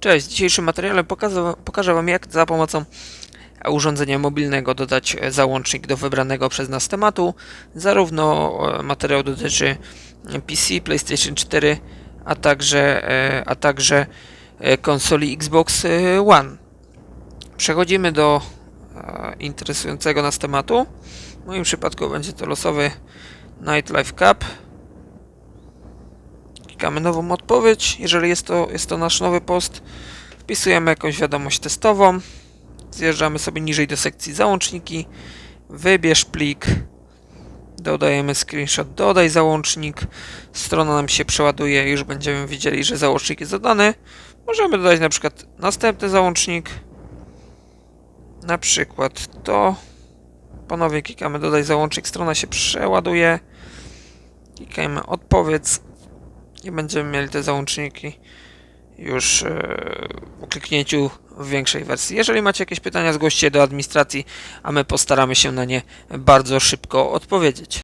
Cześć, w dzisiejszym materiale pokażę, pokażę Wam jak za pomocą urządzenia mobilnego dodać e, załącznik do wybranego przez nas tematu. Zarówno e, materiał dotyczy PC, PlayStation 4, a także, e, a także konsoli Xbox One. Przechodzimy do interesującego nas tematu. W moim przypadku będzie to losowy Nightlife Cup. Klikamy nową odpowiedź. Jeżeli jest to, jest to nasz nowy post, wpisujemy jakąś wiadomość testową. Zjeżdżamy sobie niżej do sekcji załączniki. Wybierz plik. Dodajemy screenshot, dodaj załącznik. Strona nam się przeładuje, już będziemy widzieli, że załącznik jest dodany. Możemy dodać na przykład następny załącznik. Na przykład to. Ponownie klikamy dodaj załącznik, strona się przeładuje. Klikajmy odpowiedz i będziemy mieli te załączniki już e, po kliknięciu w większej wersji. Jeżeli macie jakieś pytania, zgłoście do administracji, a my postaramy się na nie bardzo szybko odpowiedzieć.